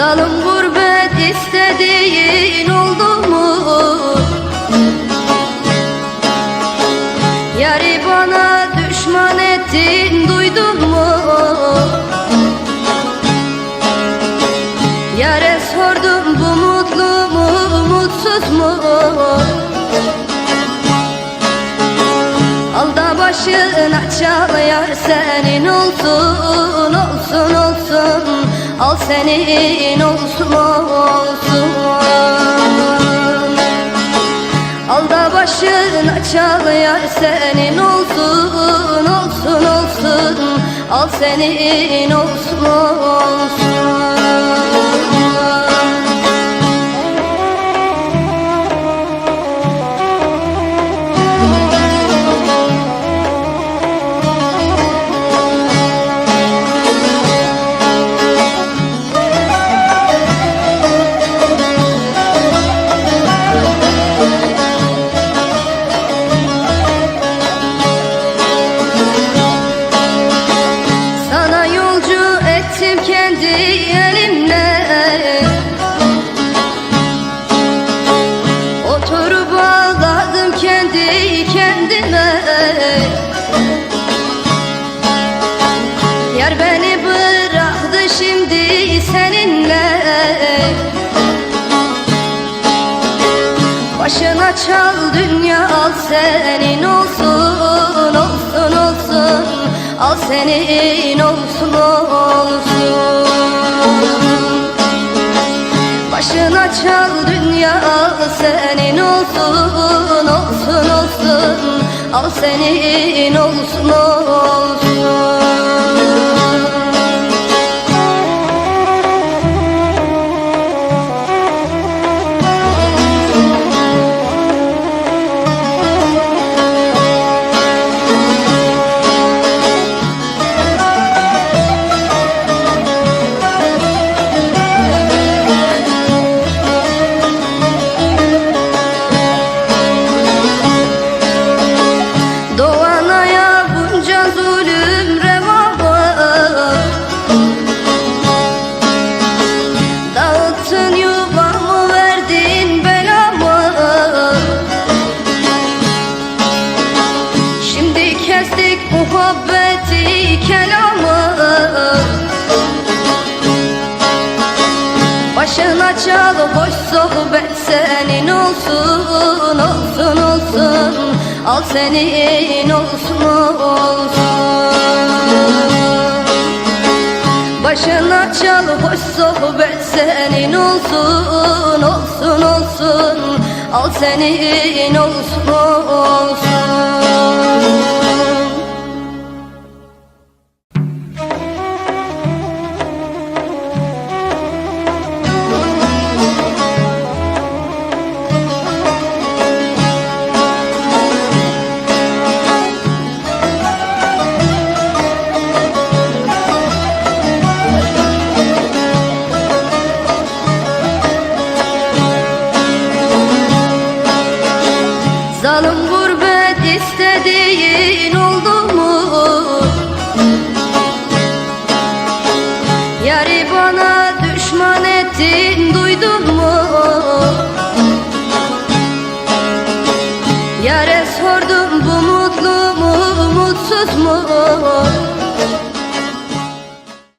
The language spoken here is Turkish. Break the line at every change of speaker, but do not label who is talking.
Zalim gurbet istediğin oldu mu? Yari bana düşman ettin duydun mu? Yare sordum bu mutlu mu mutsuz mu? Alda başına çalıyor senin olsun olsun olsun Al senin olsun olsun. Al da başına çal yar senin olsun olsun olsun. Al senin olsun olsun Yar beni bıraktı şimdi seninle. Başına çal dünya al senin olsun olsun olsun. Al senin olsun olsun Başına çal dünya al senin olsun olsun olsun. Al senin olsun olsun Kestik muhabbeti kelamı Başına çal boş sohbet senin olsun olsun olsun. Al senin olsun olsun. Başına çal hoş sohbet senin olsun olsun olsun. Al senin olsun olsun ettin duydun mu? Yare sordum bu mutlu mu mutsuz mu?